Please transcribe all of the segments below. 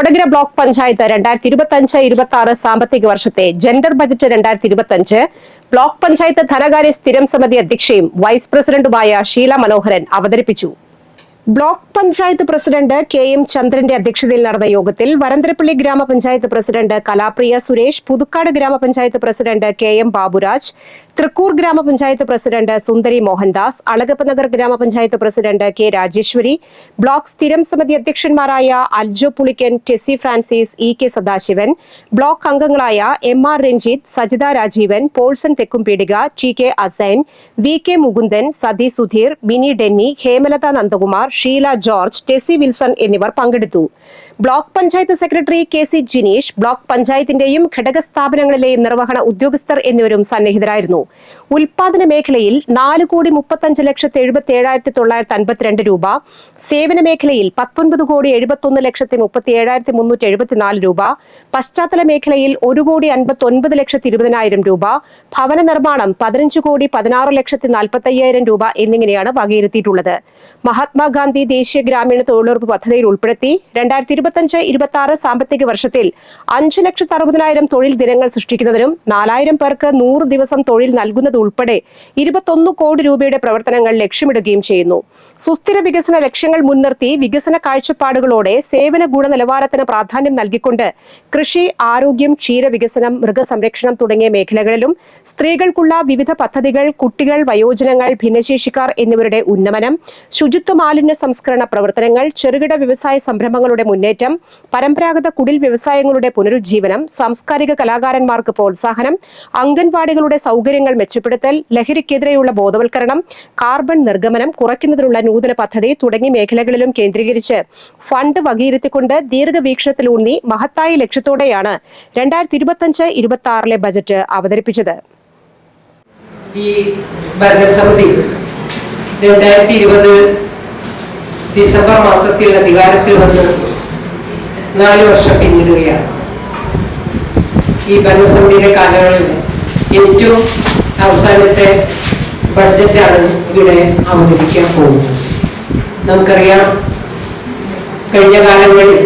Kodakara block panchayat രണ്ടായിരത്തി ഇരുപത്തി അഞ്ച് ഇരുപത്തി ആറ് സാമ്പത്തിക വർഷത്തെ ജെൻഡർ ബജറ്റ് രണ്ടായിരത്തി ഇരുപത്തി അഞ്ച് ബ്ലോക്ക് പഞ്ചായത്ത് ധനകാര്യ സ്ഥിരം സമിതി അധ്യക്ഷയും വൈസ് പ്രസിഡന്റുമായ ഷീല മനോഹരൻ അവതരിപ്പിച്ചു. Block panchayat president K M ചന്ദ്രന്റെ അധ്യക്ഷതയിൽ നടന്ന യോഗത്തിൽ വരന്തരപ്പള്ളി ഗ്രാമപഞ്ചായത്ത് പ്രസിഡന്റ് കലാപ്രിയ സുരേഷ് പുതുക്കാട് ഗ്രാമപഞ്ചായത്ത് president K M Baburaj Thrikkur ഗ്രാമപഞ്ചായത്ത് പ്രസിഡന്റ് സുന്ദരി മോഹൻദാസ് അളഗപ്പനഗർ ഗ്രാമപഞ്ചായത്ത് പ്രസിഡന്റ് കെ രാജേശ്വരി ബ്ലോക്ക് സ്ഥിരം സമിതി അധ്യക്ഷന്മാരായ Aljo Pulikkan Tessy Francis E K Sadasivan block അംഗങ്ങളായ M R Ranjith Sajitha Rajeevan Paulson Thekkumpeedika T K Asain V K Mukundan Sathi Sudheer Bini Denny Hemalatha Nandakumar Sheela George Tessy Wilson എന്നിവർ പങ്കെടുത്തു. Block panchayat secretary K C Jineesh block പഞ്ചായത്തിന്റെയും ഘടക സ്ഥാപനങ്ങളിലെയും നിർവഹണ ഉദ്യോഗസ്ഥർ എന്നിവരും സന്നിഹിതരായിരുന്നു. ഉൽപാദന മേഖലയിൽ നാല് കോടി മുപ്പത്തഞ്ച് ലക്ഷത്തി എഴുപത്തി ഏഴായിരത്തി തൊള്ളായിരത്തി അൻപത്തിരണ്ട് രൂപ സേവന മേഖലയിൽ പത്തൊൻപത് കോടി എഴുപത്തൊന്ന് ലക്ഷത്തി മുപ്പത്തി ഏഴായിരത്തി മുന്നൂറ്റി എഴുപത്തിനാല് രൂപ പശ്ചാത്തല മേഖലയിൽ ഒരു കോടി അൻപത്തി ഒൻപത് ലക്ഷത്തി ഇരുപതിനായിരം രൂപ ഭവന നിർമ്മാണം പതിനഞ്ച് കോടി പതിനാറ് ലക്ഷത്തി നാൽപ്പത്തി അയ്യായിരം രൂപ എന്നിങ്ങനെയാണ് വകയിരുത്തിയിട്ടുള്ളത്. മഹാത്മാഗാന്ധി ദേശീയ ഗ്രാമീണ തൊഴിലുറപ്പ് പദ്ധതിയിൽ ഉൾപ്പെടുത്തി രണ്ടായിരത്തി ഇരുപത്തിയഞ്ച് ഇരുപത്തി ആറ് സാമ്പത്തിക വർഷത്തിൽ അഞ്ച് ലക്ഷത്തി അറുപതിനായിരം തൊഴിൽ ദിനങ്ങൾ സൃഷ്ടിക്കുന്നതിനും നാലായിരം പേർക്ക് നൂറ് ദിവസം തൊഴിൽ നൽകുന്നത് ഉൾപ്പെടെ ഇരുപത്തൊന്ന് കോടി രൂപയുടെ പ്രവർത്തനങ്ങൾ ലക്ഷ്യമിടുകയും ചെയ്യുന്നു. സുസ്ഥിര വികസന ലക്ഷ്യങ്ങൾ മുൻനിർത്തി വികസന കാഴ്ചപ്പാടുകളോടെ സേവന ഗുണനിലവാരത്തിന് പ്രാധാന്യം നൽകിക്കൊണ്ട് കൃഷി ആരോഗ്യം ക്ഷീര ക്ഷീരവികസനം മൃഗസംരക്ഷണം തുടങ്ങിയ മേഖലകളിലും സ്ത്രീകൾക്കുള്ള വിവിധ പദ്ധതികൾ കുട്ടികൾ വയോജനങ്ങൾ ഭിന്നശേഷിക്കാർ എന്നിവരുടെ ഉന്നമനം ശുചിത്വ മാലിന്യ സംസ്കരണ പ്രവർത്തനങ്ങൾ ചെറുകിട വ്യവസായ സംരംഭങ്ങളുടെ മുന്നേറ്റം പരമ്പരാഗത കുടിൽ വ്യവസായങ്ങളുടെ പുനരുജ്ജീവനം സാംസ്കാരിക കലാകാരന്മാർക്ക് പ്രോത്സാഹനം അംഗൻവാടികളുടെ സൗകര്യങ്ങൾ മെച്ചപ്പെടുത്തൽ ലഹരിക്കെതിരെയുള്ള ബോധവൽക്കരണം കാർബൺ നിർഗമനം കുറയ്ക്കുന്നതിനുള്ള നൂതന പദ്ധതി തുടങ്ങിയ മേഖലകളിലും കേന്ദ്രീകരിച്ച് ഫണ്ട് വകയിരുത്തിക്കൊണ്ട് ദീർഘവീക്ഷണത്തിലൂന്നി മഹത്തായ ലക്ഷ്യത്തോടെയാണ് രണ്ടായിരത്തി ഇരുപത്തഞ്ച് ഇരുപത്തി ആറിലെ ബജറ്റ് അവതരിപ്പിച്ചത്. ഈ ഭരണസമിതി രണ്ടായിരത്തി ഇരുപത് ഡിസംബർ മാസത്തിൽ അധികാരത്തിൽ വന്ന് നാല് വർഷം പിന്നിടുകയാണ്. ഈ ഭരണസമിതിയുടെ കാലയളവിൽ ഏറ്റവും അവസാനത്തെ ബഡ്ജറ്റാണ് ഇവിടെ അവതരിക്കാൻ പോകുന്നത്. നമുക്കറിയാം കഴിഞ്ഞ കാലങ്ങളിൽ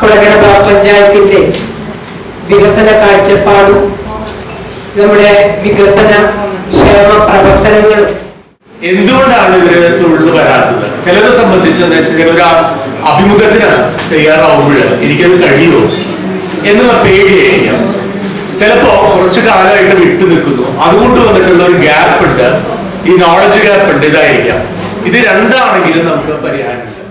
കൊടകര പഞ്ചായത്തിന്റെ വികസന കാഴ്ചപ്പാടും നമ്മുടെ വികസന ക്ഷേമ പ്രവർത്തനങ്ങൾ എന്തുകൊണ്ടാണ് ഇവർ തൊഴിൽ വരാത്തത്? ചിലരെ സംബന്ധിച്ച് എന്താ വെച്ചാൽ ഒരു ആ- അഭിമുഖത്തിന് തയ്യാറാവുമ്പോൾ എനിക്കത് കഴിയുമോ? എന്നുള്ള പേടിയായിരിക്കാം. ചിലപ്പോ കുറച്ചു കാലമായിട്ട് വിട്ടു നിൽക്കുന്നു. അതുകൊണ്ട് വന്നിട്ടുള്ള ഒരു ഗ്യാപ്പ് ഉണ്ട്. ഈ നോളജ് ഗ്യാപ്പ് ഉണ്ട്. ഇതായിരിക്കാം. ഇത് രണ്ടാണെങ്കിലും നമുക്ക് പരിഹാരമുണ്ട്